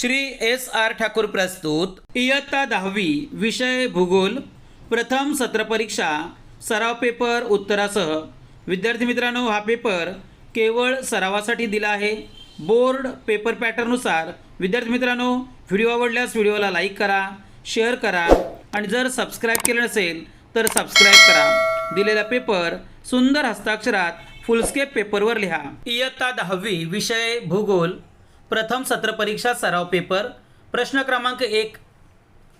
Shri S R Thakur प्रस्तुत. इयत्ता दहावी विषय भूगोल प्रथम सत्र परीक्षा सराव पेपर उत्तरासह. विद्यार्थी मित्रांनो हा पेपर केवळ सरावासाठी दिला आहे. बोर्ड पेपर पॅटर्ननुसार विद्यार्थी मित्रांनो व्हिडिओ आवडल्यास व्हिडिओला लाईक करा शेअर करा आणि जर सबस्क्राईब केलं नसेल तर सबस्क्राईब करा. दिलेला पेपर सुंदर हस्ताक्षरात फुलस्केप पेपरवर लिहा. इयत्ता दहावी विषय भूगोल प्रथम सत्र परीक्षा सराव पेपर प्रश्न क्रमांक एक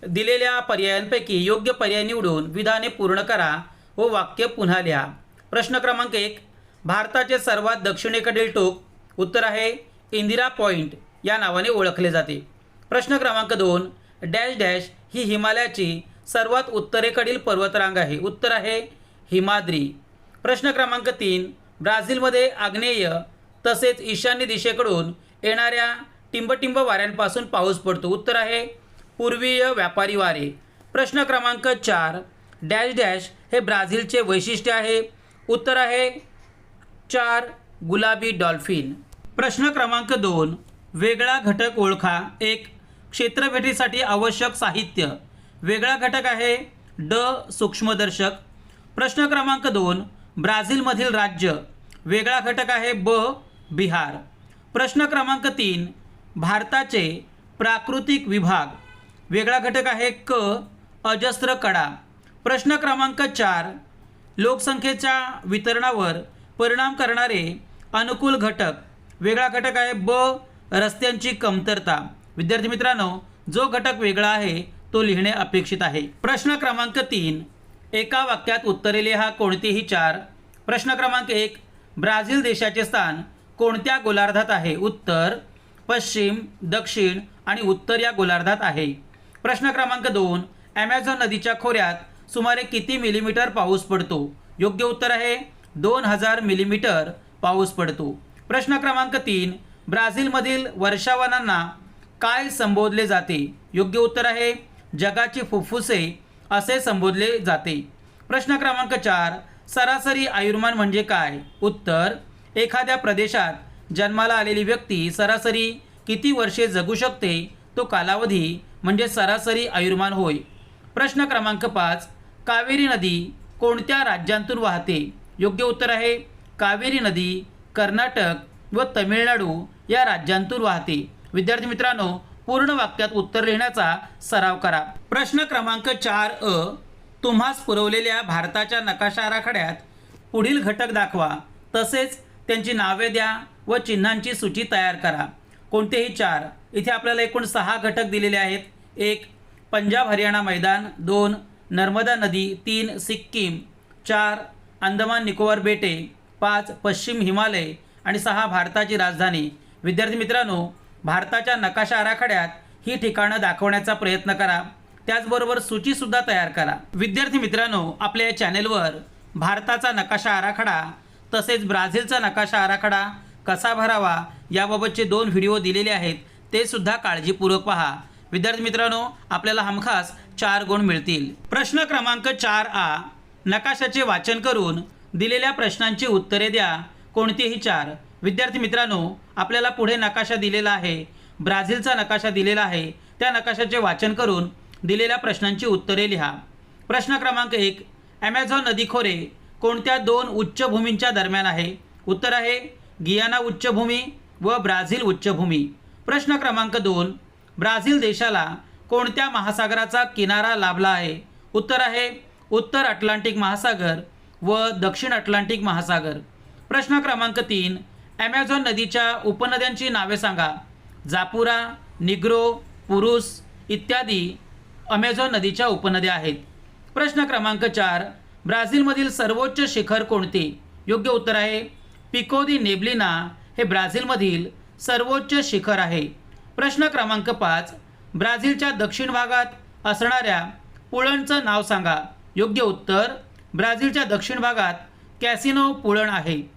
दिलेल्या पर्यायांपैकी योग्य पर्याय निवडून विधाने पूर्ण करा व वाक्य पुन्हा लिहा. प्रश्न क्रमांक एक भारताचे सर्वात दक्षिणेकडील टोक उत्तर आहे इंदिरा पॉइंट या नावाने ओळखले जाते. प्रश्न क्रमांक दोन डॅश डॅश ही हिमालयाची सर्वात उत्तरेकडील पर्वतरांग आहे. उत्तर आहे हिमाद्री. प्रश्न क्रमांक तीन ब्राझीलमध्ये आग्नेय तसेच ईशान्य दिशेकडून येणाऱ्या टिंबटिंब वाऱ्यांपासून पाऊस पडतो. उत्तर आहे पूर्वीय व्यापारी वारे. प्रश्न क्रमांक चार डॅश डॅश हे ब्राझीलचे वैशिष्ट्य आहे. उत्तर आहे चार गुलाबी डॉल्फिन. प्रश्न क्रमांक दोन वेगळा घटक ओळखा. एक क्षेत्रभेटीसाठी आवश्यक साहित्य. वेगळा घटक आहे ड सूक्ष्मदर्शक. प्रश्न क्रमांक दोन ब्राझीलमधील राज्य. वेगळा घटक आहे ब बिहार. प्रश्न क्रमांक तीन भारताचे प्राकृतिक विभाग. वेगळा घटक आहे क अजस्त्र कडा. प्रश्न क्रमांक चार लोकसंख्येच्या वितरणावर परिणाम करणारे अनुकूल घटक. वेगळा घटक आहे ब रस्त्यांची कमतरता. विद्यार्थी मित्रांनो जो घटक वेगळा आहे तो लिहिणे अपेक्षित आहे. प्रश्न क्रमांक तीन एका वाक्यात उत्तरेले हा कोणतीही चार. प्रश्न क्रमांक एक ब्राझील देशाचे स्थान कोणत्या गोलार्धात आहे? उत्तर पश्चिम दक्षिण आणि उत्तर या गोलार्धात आहे. प्रश्न क्रमांक दोन. ॲमेझॉन नदीच्या खोऱ्यात सुमारे किती मिलीमीटर पाऊस पडतो? योग्य उत्तर आहे दोन हजार मिलीमीटर पाऊस पडतो. प्रश्न क्रमांक तीन. ब्राझीलमधील वर्षावनांना काय संबोधले जाते? योग्य उत्तर आहे जगाची फुफ्फुसे असे संबोधले जाते. प्रश्न क्रमांक चार. सरासरी आयुर्मान म्हणजे काय? उत्तर एखाद्या प्रदेशात जन्माला आलेली व्यक्ती सरासरी किती वर्षे जगू शकते? तो कालावधी म्हणजे सरासरी आयुर्मान होय. प्रश्न क्रमांक पाच. कावेरी नदी कोणत्या राज्यांतून वाहते? योग्य उत्तर आहे कावेरी नदी कर्नाटक व तमिळनाडू या राज्यांतून वाहते. विद्यार्थी मित्रांनो पूर्ण वाक्यात उत्तर लिहिण्याचा सराव करा. प्रश्न क्रमांक चार अ. तुम्हास पुरवलेल्या भारताच्या नकाशा आराखड्यात पुढील घटक दाखवा. तसेच त्यांची नावे द्या व चिन्हांची सूची तयार करा. कोणतेही चार. इथे आपल्याला एकूण सहा घटक दिलेले आहेत. एक पंजाब हरियाणा मैदान. दोन नर्मदा नदी. तीन सिक्कीम. चार अंदमान निकोबार बेटे. पाच पश्चिम हिमालय. आणि सहा भारताची राजधानी. विद्यार्थी मित्रांनो भारताच्या नकाशा आराखड्यात ही ठिकाणं दाखवण्याचा प्रयत्न करा. त्याचबरोबर सूचीसुद्धा तयार करा. विद्यार्थी मित्रांनो आपल्या या चॅनेलवर भारताचा नकाशा आराखडा तसेच ब्राझीलचा नकाशा आराखडा कसा भरावा याबाबतचे दोन व्हिडिओ दिलेले आहेत ते सुद्धा काळजीपूर्वक पहा. विद्यार्थी मित्रांनो आपल्याला हमखास चार गुण मिळतील. प्रश्न क्रमांक चार आ नकाशाचे वाचन करून दिलेल्या प्रश्नांची उत्तरे द्या. कोणतीही चार. विद्यार्थी मित्रांनो आपल्याला पुढे नकाशा दिलेला आहे ब्राझीलचा नकाशा दिलेला आहे त्या नकाशाचे वाचन करून दिलेल्या प्रश्नांची उत्तरे लिहा. प्रश्न क्रमांक एक ॲमेझॉन नदी खोरे कोणत्या दोन उच्चभूमींच्या दरम्यान आहे? उत्तर आहे गियाना उच्चभूमी व ब्राझील उच्चभूमी. प्रश्न क्रमांक दोन. ब्राझील देशाला कोणत्या महासागराचा किनारा लाभला आहे? उत्तर आहे उत्तर अटलांटिक महासागर व दक्षिण अटलांटिक महासागर. प्रश्न क्रमांक तीन. ॲमेझॉन नदीच्या उपनद्यांची नावे सांगा. जापुरा निग्रो पुरुष इत्यादी अमेझॉन नदीच्या उपनद्या आहेत. प्रश्न क्रमांक चार. ब्राझीलमधील सर्वोच्च शिखर कोणते? योग्य उत्तर आहे. पिको दी नेब्लिना हे ब्राझीलमधील सर्वोच्च शिखर आहे. प्रश्न क्रमांक पाच. ब्राझीलच्या दक्षिण भागात असणाऱ्या पुळणचं नाव सांगा. योग्य उत्तर ब्राझीलच्या दक्षिण भागात कॅसिनो पुळण आहे.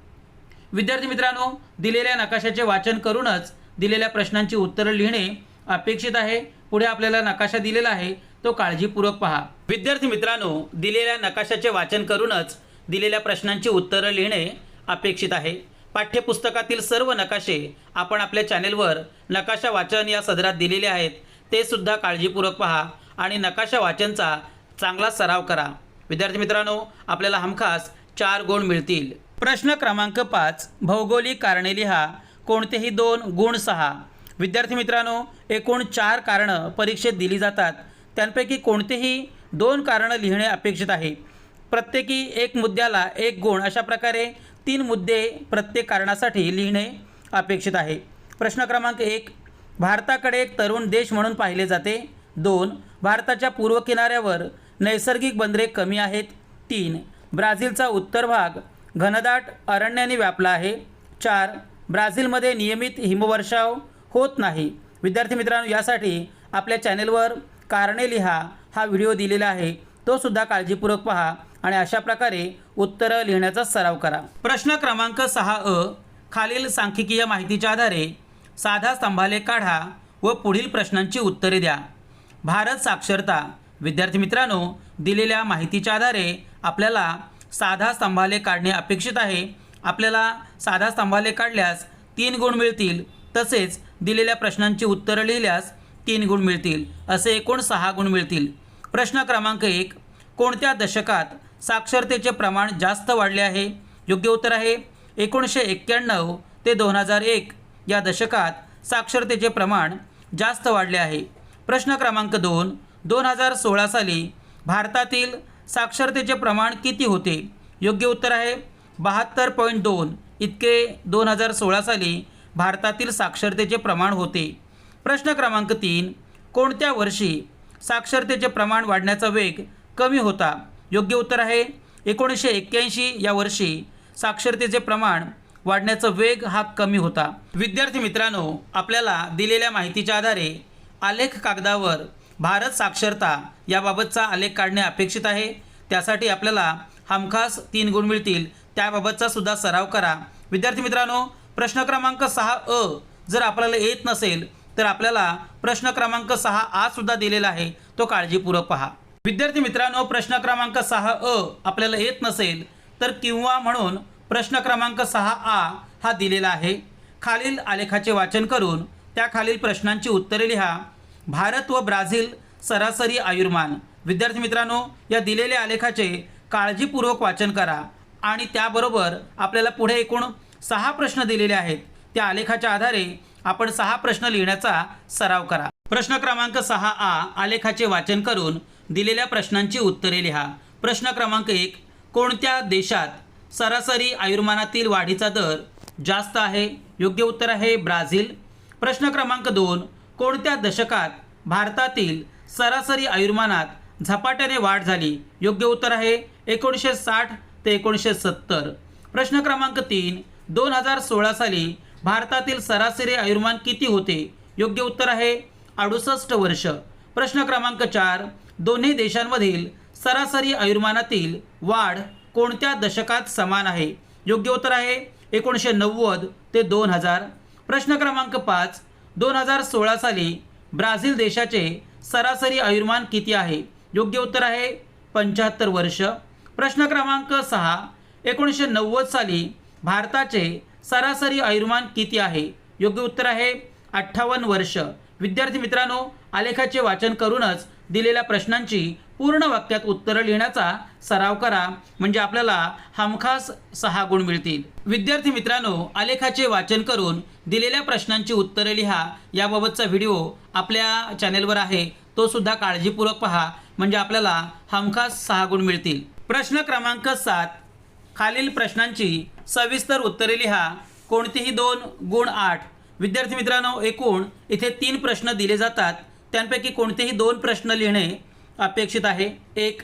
विद्यार्थी मित्रांनो दिलेल्या नकाशाचे वाचन करूनच दिलेल्या प्रश्नांची उत्तरं लिहिणे अपेक्षित आहे. पुढे आपल्याला नकाशा दिलेला आहे. तो काळजीपूर्वक पहा. विद्यार्थी मित्रांनो दिलेल्या नकाशाचे वाचन करूनच दिलेल्या प्रश्नांची उत्तरं लिहिणे अपेक्षित आहे. पाठ्यपुस्तकातील सर्व नकाशे आपण आपल्या चॅनेलवर नकाशा वाचन या सदरात दिलेले आहेत ते सुद्धा काळजीपूर्वक पहा आणि नकाशा वाचनचा चांगला सराव करा. विद्यार्थी मित्रांनो आपल्याला हमखास चार गुण मिळतील. प्रश्न क्रमांक पाच भौगोलिक कारणे लिहा. कोणतेही दोन गुण सहा. विद्यार्थी मित्रांनो एकूण चार कारणं परीक्षेत दिली जातात. त्यांपैकी कोणतेही दोन कारणं लिहिणे अपेक्षित आहे. प्रत्येकी एक मुद्द्याला एक गुण अशा प्रकारे तीन मुद्दे प्रत्येक कारणासाठी लिहिणे अपेक्षित आहे. प्रश्न क्रमांक एक भारताकडे एक तरुण देश म्हणून पाहिले जाते. दोन भारताच्या पूर्व किनाऱ्यावर नैसर्गिक बंदरे कमी आहेत. तीन ब्राझीलचा उत्तर भाग घनदाट अरण्याने व्यापला आहे. चार ब्राझीलमध्ये नियमित हिमवर्षाव होत नाही. विद्यार्थी मित्रांनो यासाठी आपल्या चॅनेलवर कारणे लिहा हा व्हिडिओ दिलेला आहे तो सुद्धा काळजीपूर्वक पहा आणि अशा प्रकारे उत्तरं लिहिण्याचा सराव करा. प्रश्न क्रमांक सहा अ खालील सांख्यिकीय माहितीच्या आधारे साधा स्तंभाले काढा व पुढील प्रश्नांची उत्तरे द्या. भारत साक्षरता. विद्यार्थी मित्रांनो दिलेल्या माहितीच्या आधारे आपल्याला साधा स्तंभाले काढणे अपेक्षित आहे. आपल्याला साधा स्तंभाले काढल्यास तीन गुण मिळतील तसेच दिलेल्या प्रश्नांची उत्तरं लिहिल्यास तीन गुण मिळतील असे एकूण सहा गुण मिळतील. प्रश्न क्रमांक एक कोणत्या दशकात साक्षरतेचे प्रमाण जास्त वाढले आहे? योग्य उत्तर आहे एकोणीसशे एक्क्याण्णव ते दोन हजार एक या दशकात साक्षरतेचे प्रमाण जास्त वाढले आहे. प्रश्न क्रमांक दोन दोन हजार सोळा साली भारतातील साक्षरतेचे प्रमाण किती होते? योग्य उत्तर आहे बहात्तर पॉईंट दोन इतके दोन हजार सोळा साली भारतातील साक्षरतेचे प्रमाण होते. प्रश्न क्रमांक तीन कोणत्या वर्षी साक्षरतेचे प्रमाण वाढण्याचा वेग कमी होता. योग्य उत्तर आहे एकोणीसशे एक्क्याऐंशी या वर्षी साक्षरतेचे प्रमाण वाढण्याचा वेग हा कमी होता. विद्यार्थी मित्रांनो आपल्याला दिलेल्या माहितीच्या आधारे आलेख कागदावर भारत साक्षरता याबाबतचा आलेख काढणे अपेक्षित आहे. त्यासाठी आपल्याला हमखास तीन गुण मिळतील. त्याबाबतचा सुद्धा सराव करा. विद्यार्थी मित्रांनो प्रश्न क्रमांक सहा अ जर आपल्याला येत नसेल तर आपल्याला प्रश्न क्रमांक सहा आ सुद्धा दिलेला आहे. तो काळजीपूर्वक पहा. विद्यार्थी मित्रांनो प्रश्न क्रमांक सहा अ आपल्याला येत नसेल तर किंवा म्हणून प्रश्न क्रमांक सहा आ हा दिलेला आहे. खालील आलेखाचे वाचन करून त्या खालील प्रश्नांची उत्तरे लिहा. भारत व ब्राझील सरासरी आयुर्मान. विद्यार्थी मित्रांनो या दिलेल्या आलेखाचे काळजीपूर्वक वाचन करा. आणि त्याबरोबर आपल्याला पुढे एकूण सहा प्रश्न दिलेले आहेत. त्या आलेखाच्या आधारे आपण सहा प्रश्न लिहिण्याचा सराव करा. प्रश्न क्रमांक सहा आ आलेखाचे वाचन करून दिलेल्या प्रश्नांची उत्तरे लिहा. प्रश्न क्रमांक एक कोणत्या देशात सरासरी आयुर्मानातील वाढीचा दर जास्त आहे? योग्य उत्तर आहे ब्राझील. प्रश्न क्रमांक दोन कोणत्या दशकात भारतातील सरासरी आयुर्मानात झपाट्याने वाढ झाली? योग्य उत्तर आहे एकोणीसशे साठ ते एकोणीसशे सत्तर. प्रश्न क्रमांक तीन दोन हजार सोळा साली भारतातील सरासरी आयुर्मान किती होते? योग्य उत्तर आहे अडुसष्ट वर्ष. प्रश्न क्रमांक चार. दोन्ही देशांमधील सरासरी आयुर्मानातील वाढ कोणत्या दशकात समान आहे? योग्य उत्तर आहे एकोणीसशे नव्वद ते दोन हजार. प्रश्न क्रमांक पाच. दोन हजार सोळा साली ब्राझील देशाचे सरासरी आयुर्मान किती आहे? योग्य उत्तर आहे पंच्याहत्तर वर्ष. प्रश्न क्रमांक सहा. एकोणीसशे नव्वद साली भारताचे सरासरी आयुर्मान किती आहे? योग्य उत्तर आहे अठ्ठावन्न वर्ष. विद्यार्थी मित्रांनो आलेखाचे वाचन करूनच दिलेल्या प्रश्नांची पूर्ण वाक्यात उत्तरं लिहिण्याचा सराव करा. म्हणजे आपल्याला हमखास सहा गुण मिळतील. विद्यार्थी मित्रांनो आलेखाचे वाचन करून दिलेल्या प्रश्नांची उत्तरे लिहा. याबाबतचा व्हिडिओ आपल्या चॅनेलवर आहे. तो सुद्धा काळजीपूर्वक पहा. म्हणजे आपल्याला हमखास सहा गुण मिळतील. प्रश्न क्रमांक सात. खालील प्रश्नांची सविस्तर उत्तरे लिहा. कोणतीही दोन गुण आठ. विद्यार्थी मित्रांनो एकूण इथे तीन प्रश्न दिले जातात. त्यांपैकी कोणतेही दोन प्रश्न लिहिणे अपेक्षित आहे. एक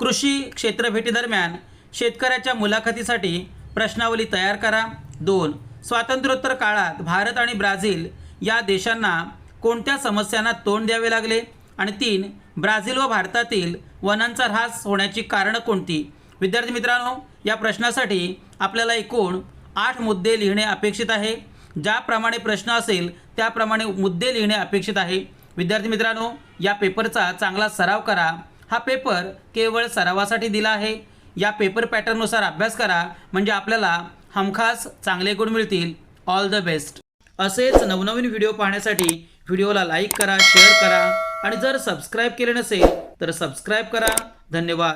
कृषी क्षेत्रभेटीदरम्यान शेतकऱ्याच्या मुलाखतीसाठी प्रश्नावली तयार करा. दोन स्वातंत्र्योत्तर काळात भारत आणि ब्राझील या देशांना कोणत्या समस्यांना तोंड द्यावे लागले? आणि तीन ब्राझील व भारतातील वनांचा ऱ्हास होण्याची कारणं कोणती? विद्यार्थी मित्रांनो या प्रश्नासाठी आपल्याला एकूण आठ मुद्दे लिहिणे अपेक्षित आहे. ज्याप्रमाणे प्रश्न असेल त्याप्रमाणे मुद्दे लिहिणे अपेक्षित आहे. विद्यार्थी मित्रांनो या पेपरचा चांगला सराव करा. हा पेपर केवळ सरावासाठी दिला आहे. या पेपर पॅटर्ननुसार अभ्यास करा. म्हणजे आपल्याला हमखास चांगले गुण मिळतील. All the best. असेच नवनवीन व्हिडिओ पाहण्यासाठी व्हिडिओला लाईक करा शेअर करा. आणि जर सबस्क्राईब केले नसेल तर सबस्क्राईब करा. धन्यवाद.